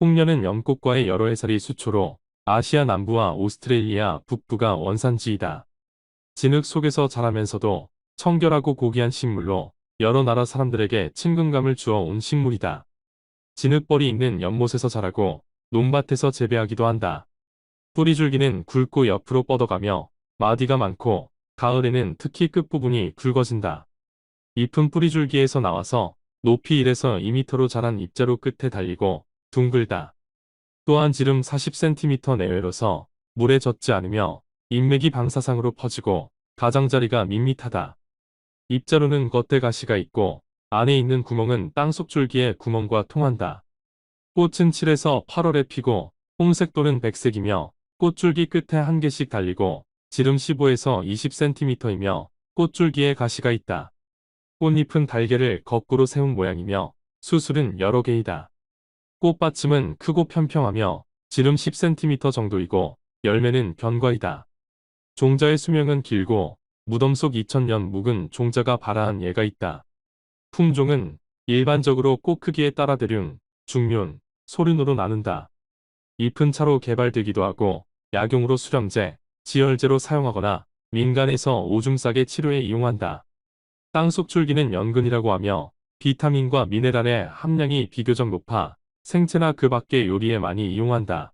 홍련은 연꽃과의 여러 해살이 수초로 아시아 남부와 오스트레일리아 북부가 원산지이다. 진흙 속에서 자라면서도 청결하고 고귀한 식물로 여러 나라 사람들에게 친근감을 주어 온 식물이다. 진흙벌이 있는 연못에서 자라고 논밭에서 재배하기도 한다. 뿌리줄기는 굵고 옆으로 뻗어가며 마디가 많고 가을에는 특히 끝부분이 굵어진다. 잎은 뿌리줄기에서 나와서 높이 1에서 2m로 자란 잎자루 끝에 달리고 둥글다. 또한 지름 40cm 내외로서 물에 젖지 않으며 잎맥이 방사상으로 퍼지고 가장자리가 밋밋하다. 잎자루는 겉에 가시가 있고 안에 있는 구멍은 땅속 줄기의 구멍과 통한다. 꽃은 7에서 8월에 피고 홍색 또는 백색이며 꽃줄기 끝에 한 개씩 달리고 지름 15에서 20cm이며 꽃줄기에 가시가 있다. 꽃잎은 달개를 거꾸로 세운 모양이며 수술은 여러 개이다. 꽃받침은 크고 평평하며 지름 10cm 정도이고 열매는 변과이다. 종자의 수명은 길고 무덤 속 2000년 묵은 종자가 발아한 예가 있다. 품종은 일반적으로 꽃 크기에 따라 대륜, 중륜, 소륜으로 나눈다. 잎은 차로 개발되기도 하고 약용으로 수렴제, 지혈제로 사용하거나 민간에서 오줌 싸게 치료에 이용한다. 땅속 줄기는 연근이라고 하며 비타민과 미네랄의 함량이 비교적 높아 생채나 그 밖의 요리에 많이 이용한다.